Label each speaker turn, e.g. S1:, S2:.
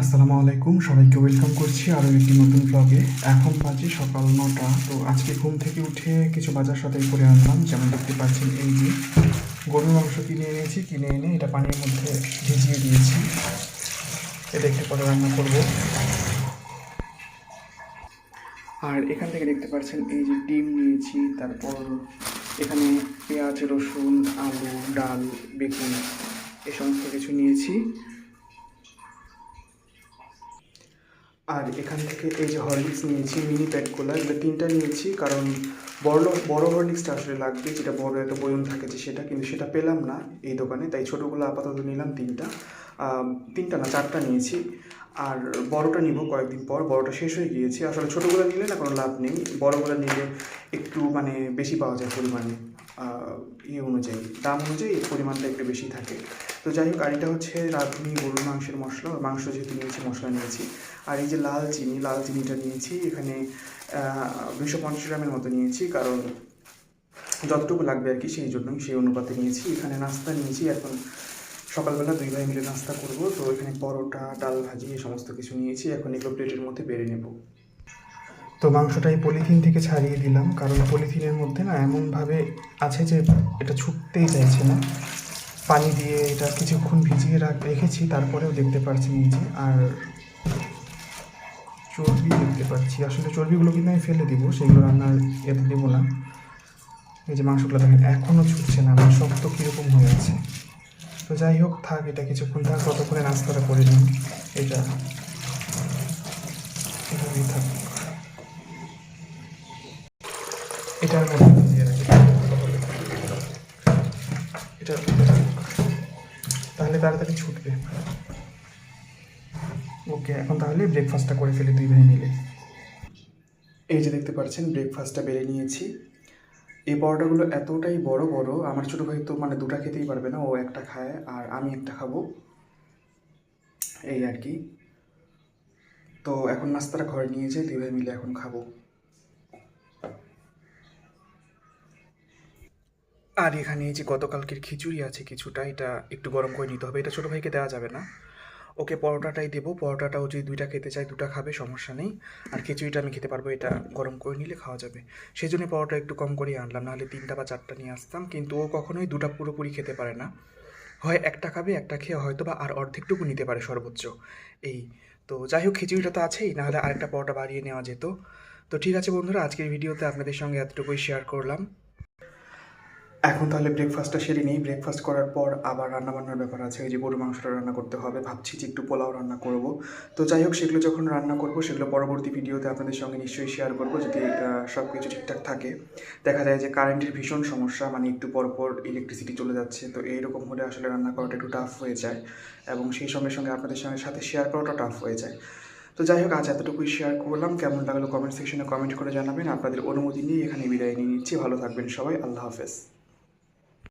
S1: আসসালামু আলাইকুম, সবাইকে ওয়েলকাম করছি আরও একটি নতুন ব্লগে এখন বাজে সকাল নটা, তো আজকে ঘুম থেকে উঠে কিছু বাজার সদাই করে আনলাম, যেমন দেখতে পাচ্ছেন এই যে গরুর মাংস কিনে এনেছি, কিনে এনে এটা পানির মধ্যে ভিজিয়ে দিয়েছি। এটা একটু পরে রান্না করব। আর এখান থেকে দেখতে পাচ্ছেন এই যে ডিম নিয়েছি, তারপর এখানে পেঁয়াজ, রসুন, আলু, ডাল, বেগুন এই সমস্ত কিছু নিয়েছি। আর এখান থেকে এই যে হরলিক্স নিয়েছি মিনি প্যাকগুলো এগুলো তিনটা নিয়েছি, কারণ বড় বড় হরলিক্সটা আসলে লাগবে, যেটা বড় একটা বয়ন থাকে যে সেটা, কিন্তু সেটা পেলাম না এই দোকানে, তাই ছোটোগুলো আপাতত নিলাম তিনটা। তিনটা না, চারটা নিয়েছি। আর বড়টা নিব কয়েকদিন পর, বড়টা শেষ হয়ে গিয়েছে। আসলে ছোটোগুলো নিলে না কোনো লাভ নেই, বড়গুলো নিলে একটু মানে বেশি পাওয়া যায় পরিমাণে ইয়ে অনুযায়ী, দাম অনুযায়ী পরিমাণটা একটু বেশি থাকে। তো যাই হোক, আর এটা হচ্ছে রাঁধুনি, গরুর মাংসের মশলা। মাংস যেহেতু নিয়েছি, মশলা নিয়েছি। আর এই যে লাল চিনি, লাল চিনিটা নিয়েছি, এখানে দুশো পঞ্চাশ গ্রামের মতো নিয়েছি, কারণ যতটুকু লাগবে আর কি সেই জন্যই সেই অনুপাতে নিয়েছি। এখানে নাস্তা নিয়েছি, এখন সকালবেলা দুই ভাই মিলে নাস্তা করব। তো এখানে পরোটা, ডাল ভাজি, এই সমস্ত কিছু নিয়েছি। এখন এগুলো প্লেটের মধ্যে বেড়ে নেব। তো মাংসটা এই পলিথিন থেকে ছাড়িয়ে দিলাম, কারণ পলিথিনের মধ্যে না এমনভাবে আছে যে এটা ছুটতেই চাইছে না। পানি দিয়ে এটা কিছুক্ষণ ভিজিয়ে রাখ, রেখেছি, তারপরেও দেখতে পাচ্ছি যে আর চর্বি দেখতে পাচ্ছি। আসলে চর্বিগুলো কিন্তু আমি ফেলে দিব, সেগুলো রান্নার এতে দেবো না। এই যে মাংসগুলো দেখেন এখনও ছুটছে না, আমার শক্ত কীরকম হয়ে আছে। তো যাই হোক, থাক, এটা কিছুক্ষণ থাক, ততক্ষণে নাস্তাটা করে নিন। এটা থাক এটার মধ্যে রাখ। তাহলে তাড়াতাড়ি ছুটবে। ওকে, এখন তাহলে ব্রেকফাস্টটা করে ফেলি দুই ভাই মিলে। এই যে দেখতে পাচ্ছেন ব্রেকফাস্টটা বেড়ে নিয়েছি। এই পরোটাগুলো এতটাই বড় বড়, আমার ছোটো ভাই তো মানে দুটা খেতেই পারবে না, ও একটা খায় আর আমি একটা খাব। এই আর কি। তো এখন নাস্তাটা ঘরে নিয়ে যাই দুই ভাই মিলে এখন খাব। আর এখানে এই যে গতকালকের খিচুড়ি আছে কিছুটা, এটা একটু গরম করে নিতে হবে। এটা ছোটো ভাইকে দেওয়া যাবে না। ওকে পরোটাটাই দেবো। পরোটাটাও যদি দুইটা খেতে চাই দুটা খাবে, সমস্যা নেই। আর খিচুড়িটা আমি খেতে পারব, এটা গরম করে নিলে খাওয়া যাবে। সেই জন্য পরোটা একটু কম করেই আনলাম, নাহলে তিনটা বা চারটা নিয়ে আসতাম। কিন্তু ও কখনোই দুটা পুরোপুরি খেতে পারে না। হয় একটা খাবে, একটা খেয়ে হয়তো বা আর অর্ধেকটুকু নিতে পারে সর্বোচ্চ। এই তো যাই হোক, খিচুড়িটা তো আছেই, নাহলে আরেকটা পরোটা বাড়িয়ে নেওয়া যেত। তো ঠিক আছে বন্ধুরা, আজকের ভিডিওতে আপনাদের সঙ্গে এতটুকুই শেয়ার করলাম। এখন তাহলে ব্রেকফাস্টটা সেরে নিই। ব্রেকফাস্ট করার পর আবার রান্না বান্নার ব্যাপার আছে। ওই যে গরু মাংসটা রান্না করতে হবে, ভাবছি যে একটু পোলাও রান্না করব। তো যাই হোক, সেগুলো যখন রান্না করব, সেগুলো পরবর্তী ভিডিওতে আপনাদের সঙ্গে নিশ্চয়ই শেয়ার করব যদি সব কিছু ঠিকঠাক থাকে। দেখা যায় যে কারেন্টের ভীষণ সমস্যা মানে একটু পর পর ইলেকট্রিসিটি চলে যাচ্ছে। তো এইরকম হলে আসলে রান্না করাটা একটু টাফ হয়ে যায় এবং সেই সঙ্গে সঙ্গে আপনাদের সঙ্গে সাথে শেয়ার করাটা টাফ হয়ে যায়। তো যাই হোক, আজ এতটুকুই শেয়ার করলাম। কেমন লাগল কমেন্ট সেকশনে কমেন্ট করে জানাবেন। আপনাদের অনুমতি নিয়ে এখানে বিদায় নিয়ে নিচ্ছি। ভালো থাকবেন সবাই। আল্লাহ হাফেজ।